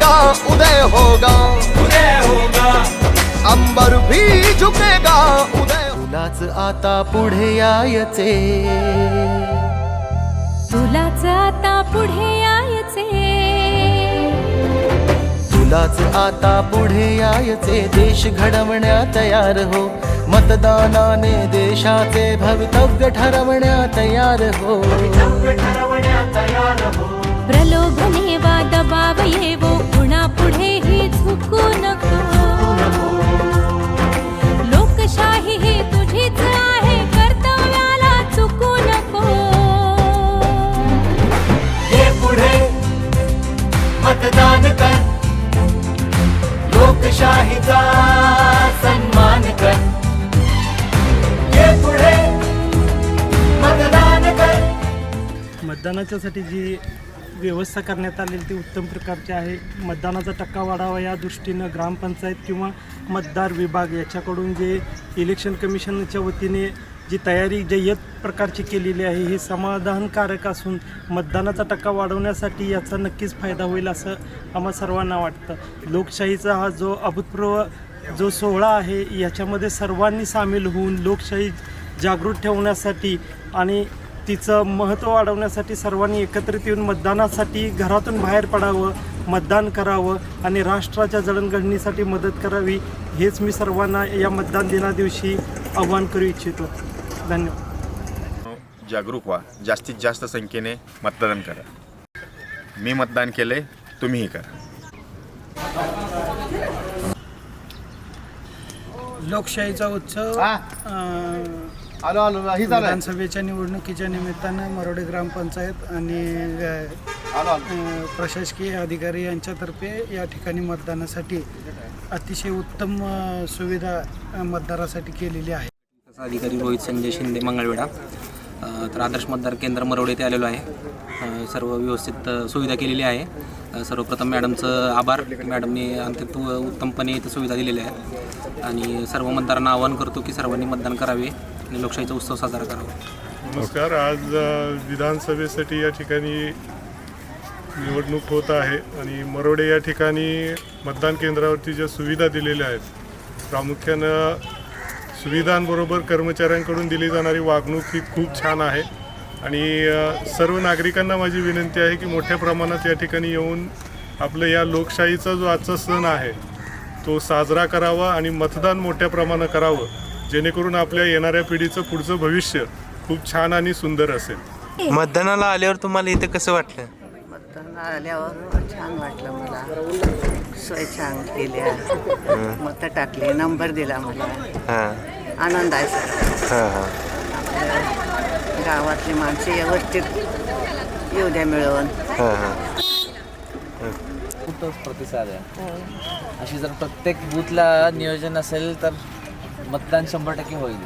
रुकेगा उदय होगा। उदय होगा। अंबर भी झुकेगा उदय तुलाच आता पुढे यायचे. तुलाच आता पुढे यायचे. तुलाच आता पुढे यायचे. देश घडवण्या तयार हो. मतदानाने देशाचे भवितव्य ठरवण्या तयार हो. लोकशाहीचा सन्मान कर. ये पुढे मतदान कर. मतदानाच्यासाठी जी व्यवस्था करण्यात आलेली ती उत्तम प्रकारची आहे. मतदानाचा टक्का वाढावा या दृष्टीनं ग्रामपंचायत किंवा मतदार विभाग याच्याकडून जे इलेक्शन कमिशनच्या वतीने जी तयारी जय्यत प्रकारची केलेली आहे हे समाधानकारक असून मतदानाचा टक्का वाढवण्यासाठी याचा नक्कीच फायदा होईल असं आम्हा सर्वांना वाटतं. लोकशाहीचा हा जो अभूतपूर्व जो सोहळा आहे याच्यामध्ये सर्वांनी सामील होऊन लोकशाही जागृत ठेवण्यासाठी आणि तिचं महत्त्व वाढवण्यासाठी सर्वांनी एकत्रित येऊन मतदानासाठी घरातून बाहेर पडावं मतदान करावं आणि राष्ट्राच्या जडणघडणीसाठी मदत करावी हेच मी सर्वांना या मतदान दिनादिवशी आव्हान करू इच्छितो. धन्यवाद. जागरूक व्हा. जास्तीत जास्त संख्येने मतदान करा. मी मतदान केले तुम्हीही करा. लोकशाहीचा उत्सव विधानसभेच्या निवडणुकीच्या निमित्तानं मरोडे ग्रामपंचायत आणि प्रशासकीय अधिकारी यांच्यातर्फे या ठिकाणी मतदानासाठी अतिशय उत्तम सुविधा मतदारासाठी केलेली आहे. अधिकारी रोहित संजय शिंदे मंगळवेढा तर आदर्श मतदार केंद्र मरोडे येथे आलेलो आहे. सर्व व्यवस्थित सुविधा केलेली आहे. सर्वप्रथम मॅडमचं आभार. मॅडमने अत्यंत उत्तमपणे इथं सुविधा दिलेल्या आहेत. आणि सर्व मतदारांना आवाहन करतो की सर्वांनी मतदान करावे आणि लोकशाहीचा उत्सव साजरा करावा. नमस्कार. आज विधानसभेसाठी या ठिकाणी निवडणूक होत आहे आणि मरोडे या ठिकाणी मतदान केंद्रावरती ज्या सुविधा दिलेल्या आहेत प्रामुख्यानं सुविधांबरोबर कर्मचाऱ्यांकडून दिली जाणारी वागणूक ही खूप छान आहे. आणि सर्व नागरिकांना माझी विनंती आहे की मोठ्या प्रमाणात या ठिकाणी येऊन आपलं या लोकशाहीचा जो आजचा सण आहे तो साजरा करावा आणि मतदान मोठ्या प्रमाणात करावं जेणेकरून आपल्या येणाऱ्या पिढीचं पुढचं भविष्य खूप छान आणि सुंदर असेल. मतदानाला आल्यावर तुम्हाला इथं कसं वाटलं? आल्यावर छान वाटलं मला. सोय छान केल्या मतं टाकली नंबर दिला मला. हां. आनंद आहे सर हां हां. आपल्या गावातली माणसे व्यवस्थित येऊ द्या मिळवून. हां हां. खूपच प्रतिसाद आहे. अशी जर प्रत्येक बूथला नियोजन असेल तर मतदान शंभर टक्के होईल.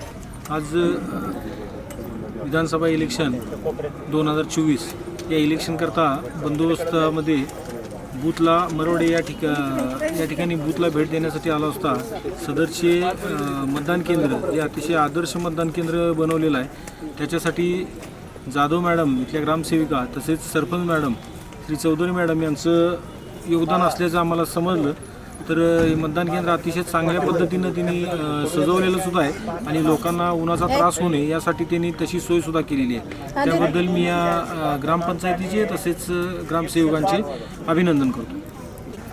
आज विधानसभा इलेक्शन दोन हजार चोवीस. या इलेक्शनकरता बंदोबस्तामध्ये बूथला मरोडे या ठिका या ठिकाणी बूथला भेट देण्यासाठी आला असता सदरचे मतदान केंद्र हे अतिशय आदर्श मतदान केंद्र बनवलेलं आहे. त्याच्यासाठी जाधव मॅडम इथल्या ग्रामसेविका तसेच सरपंच मॅडम श्री चौधरी मॅडम यांचं योगदान असल्याचं आम्हाला समजलं. तर हे मतदान केंद्र अतिशय चांगल्या पद्धतीनं त्यांनी अ, सजवलेलं सुद्धा आहे आणि लोकांना उन्हाचा त्रास होऊ नये यासाठी त्यांनी तशी सोय सुद्धा केलेली आहे. त्याबद्दल मी या ग्रामपंचायतीचे तसेच ग्रामसेवकांचे अभिनंदन करतो.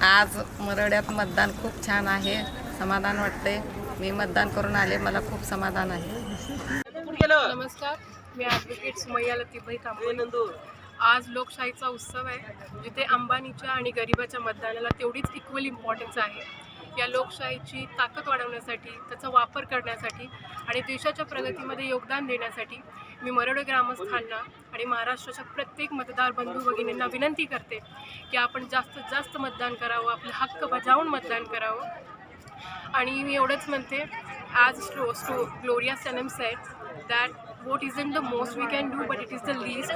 आज मरड्यात मतदान खूप छान आहे समाधान वाटते मी मतदान करून आले मला खूप समाधान आहे. नमस्कार मी ॲडव्होकेट सुमय्या लतीफाई कांबळे. आज लोकशाहीचा उत्सव आहे. जिथे अंबानीच्या आणि गरिबाच्या मतदानाला तेवढीच इक्वल इम्पॉर्टन्स आहे. या लोकशाहीची ताकद वाढवण्यासाठी त्याचा वापर करण्यासाठी आणि देशाच्या प्रगतीमध्ये योगदान देण्यासाठी मी मरोडे ग्रामस्थांना आणि महाराष्ट्राच्या प्रत्येक मतदार बंधू भगिनींना विनंती करते की आपण जास्तीत जास्त मतदान करावं आपलं हक्क बजावून मतदान करावं. आणि मी एवढंच म्हणते ॲज स्लो स्टो ग्लोरिया Sanam set that vote isn't the most we can do, but it is the least.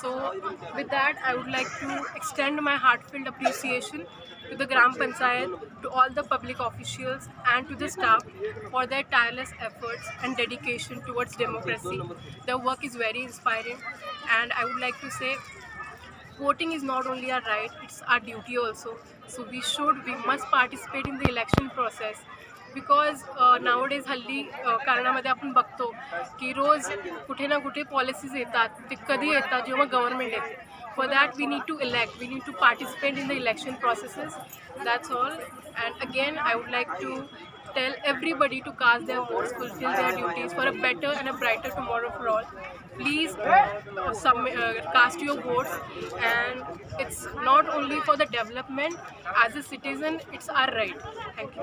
So, with that, I would like to extend my heartfelt appreciation to the Gram Panchayat, to all the public officials, and to the staff for their tireless efforts and dedication towards democracy. Their work is very inspiring, and I would like to say voting is not only our right, it's our duty also. So we should, we must participate in the election process. Because nowadays uh, हल्ली uh, कारणामध्ये आपण बघतो की रोज कुठे ना कुठे policies येतात. ते कधी येतात जेव्हा गव्हर्नमेंट येते. For that we need to elect we need to participate in the election processes that's all and again I would like to tell everybody to cast their votes, fulfill their duties for a better and a brighter tomorrow for all. Please uh, submit, uh, cast your votes, and it's not only for the development. As a citizen, it's our right. Thank you.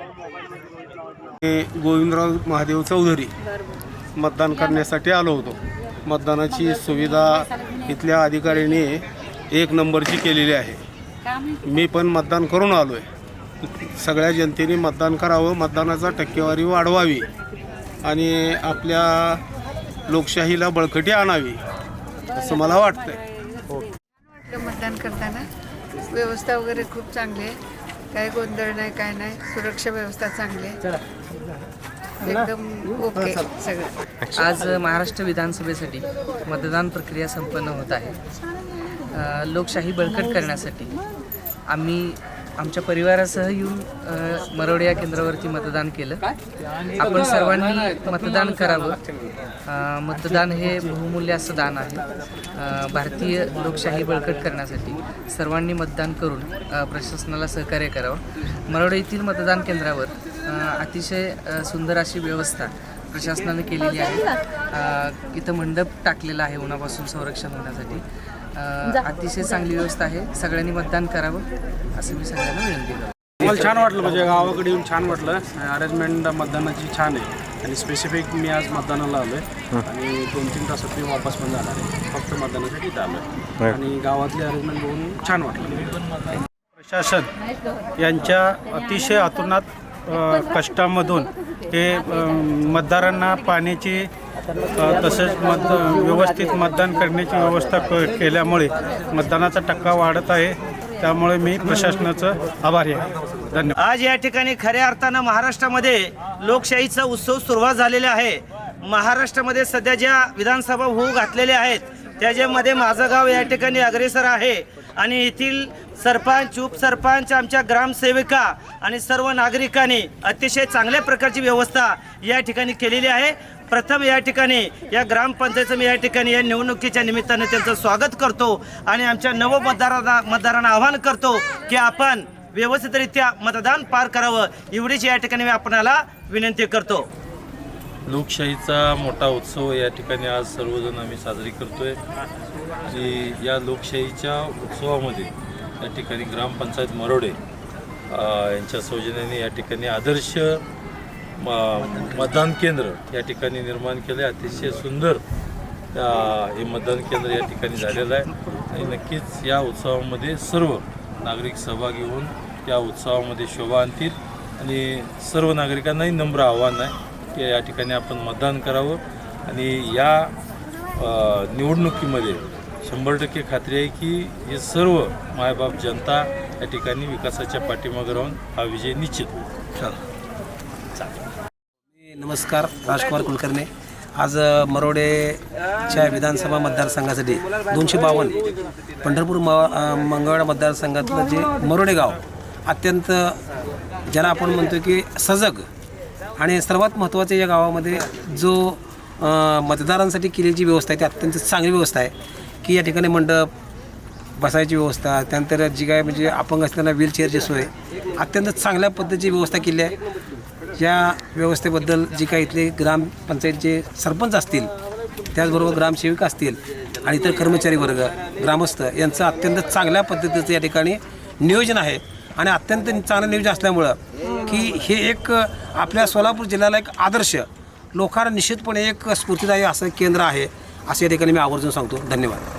Govindrao Mahadev Chaudhari मतदान करण्यासाठी आलो होतो मतदानाची सुविधा इथल्या अधिकाऱ्यांनी एक नंबरची केलेली आहे मी पण मतदान करून आलो आहे सगळ्या जनतेने मतदान करावं मतदानाचा टक्केवारी वाढवावी आणि आपल्या लोकशाहीला बळकटी आणावी असं मला वाटतंय. वाटलं मतदान करताना. व्यवस्था वगैरे खूप चांगली आहे. काही गोंधळ नाही काय नाही. सुरक्षा व्यवस्था चांगली आहे. एकदम ओके सगळं. आज महाराष्ट्र विधानसभेसाठी मतदान प्रक्रिया संपन्न होत आहे. लोकशाही बळकट करण्यासाठी आम्ही आमच्या परिवारासह येऊन अ, मरोडे या केंद्रावरती मतदान केलं. आपण सर्वांनी मतदान करावं. मतदान हे बहुमूल्य असं दान आहे. भारतीय लोकशाही बळकट करण्यासाठी सर्वांनी मतदान करून प्रशासनाला सहकार्य करावं. मरोडे येथील मतदान केंद्रावर अतिशय सुंदर अशी व्यवस्था प्रशासनाने केलेली आहे. इथं मंडप टाकलेला आहे उन्हापासून संरक्षण होण्यासाठी. अतिशय चांगली व्यवस्था आहे. सगळ्यांनी मतदान करावं असं मी सगळ्यांना विनंती करतो. मला छान वाटलं म्हणजे गावाकडे येऊन छान वाटलं. अरेंजमेंट मतदानाची छान आहे. आणि स्पेसिफिक मी आज मतदानाला आलो आहे आणि दोन तीन तासात मी वापस पण जाणार आहे. फक्त मतदानासाठी इथं आलो आहे आणि गावातली अरेंजमेंट बघून छान वाटलं. प्रशासन यांच्या अतिशय अतुनात कष्टामधून हे अ, मतदारांना पाण्याची तसेच मत व्यवस्थित मतदान करण्याची व्यवस्था क- केल्यामुळे मतदानाचा टक्का वाढत आहे. त्यामुळे मी प्रशासनाचं आभारी आहे. धन्यवाद. आज या ठिकाणी खऱ्या अर्थानं महाराष्ट्रामध्ये लोकशाहीचा उत्सव सुरुवात झालेला आहे. महाराष्ट्रामध्ये सध्या ज्या विधानसभा होऊ घातलेल्या आहेत त्याच्यामध्ये माझं गाव या ठिकाणी अग्रेसर आहे. आणि येथील सरपंच उपसरपंच आमच्या ग्रामसेविका आणि सर्व नागरिकांनी अतिशय चांगल्या प्रकारची व्यवस्था या ठिकाणी केलेली आहे. प्रथम या ठिकाणी या ग्रामपंचायतचं मी या ठिकाणी या निवडणुकीच्या निमित्ताने त्यांचं स्वागत करतो आणि आमच्या नव मतदारांना मतदारांना आवाहन करतो की आपण व्यवस्थितरित्या मतदान पार करावं. एवढीच या ठिकाणी मी आपणाला विनंती करतो. लोकशाहीचा मोठा उत्सव या ठिकाणी आज सर्वजण आम्ही साजरी करतोय. आणि या लोकशाहीच्या उत्सवामध्ये या ठिकाणी ग्रामपंचायत मरोडे यांच्या सौजन्याने या ठिकाणी आदर्श मतदान केंद्र या ठिकाणी निर्माण केले. अतिशय सुंदर हे मतदान केंद्र या ठिकाणी झालेलं आहे. आणि नक्कीच या उत्सवामध्ये सर्व नागरिक सहभागी होऊन या उत्सवामध्ये शोभा आणतील. आणि सर्व नागरिकांनाही नम्र आव्हान आहे की या ठिकाणी आपण मतदान करावं. आणि या निवडणुकीमध्ये शंभर टक्के खात्री आहे की हे सर्व मायबाप जनता या ठिकाणी विकासाच्या पाठीमागे राहून हा विजय निश्चित होईल. नमस्कार राजकुमार कुलकर्णी. आज मरोडेच्या विधानसभा मतदारसंघासाठी दोनशे बावन्न पंढरपूर म मंगळवेढा मतदारसंघातलं जे मरोडे गाव अत्यंत ज्याला आपण म्हणतो की सजग आणि सर्वात महत्त्वाचं या गावामध्ये जो मतदारांसाठी केलेली जी व्यवस्था आहे ती अत्यंत चांगली व्यवस्था आहे की या ठिकाणी मंडप बसायची व्यवस्था त्यानंतर जी काय म्हणजे अपंग असताना व्हीलचेअरची सोय अत्यंत चांगल्या पद्धतीची व्यवस्था केली आहे. या व्यवस्थेबद्दल जी काही इथले ग्रामपंचायतचे सरपंच असतील त्याचबरोबर ग्रामसेविका असतील आणि इतर कर्मचारी वर्ग ग्रामस्थ यांचं अत्यंत चांगल्या पद्धतीचं या ठिकाणी नियोजन आहे. आणि अत्यंत चांगलं नियोजन असल्यामुळं की हे एक आपल्या सोलापूर जिल्ह्याला एक आदर्श लोकांना निश्चितपणे एक स्फूर्तीदायी असं केंद्र आहे असं या ठिकाणी मी आवर्जून सांगतो. धन्यवाद.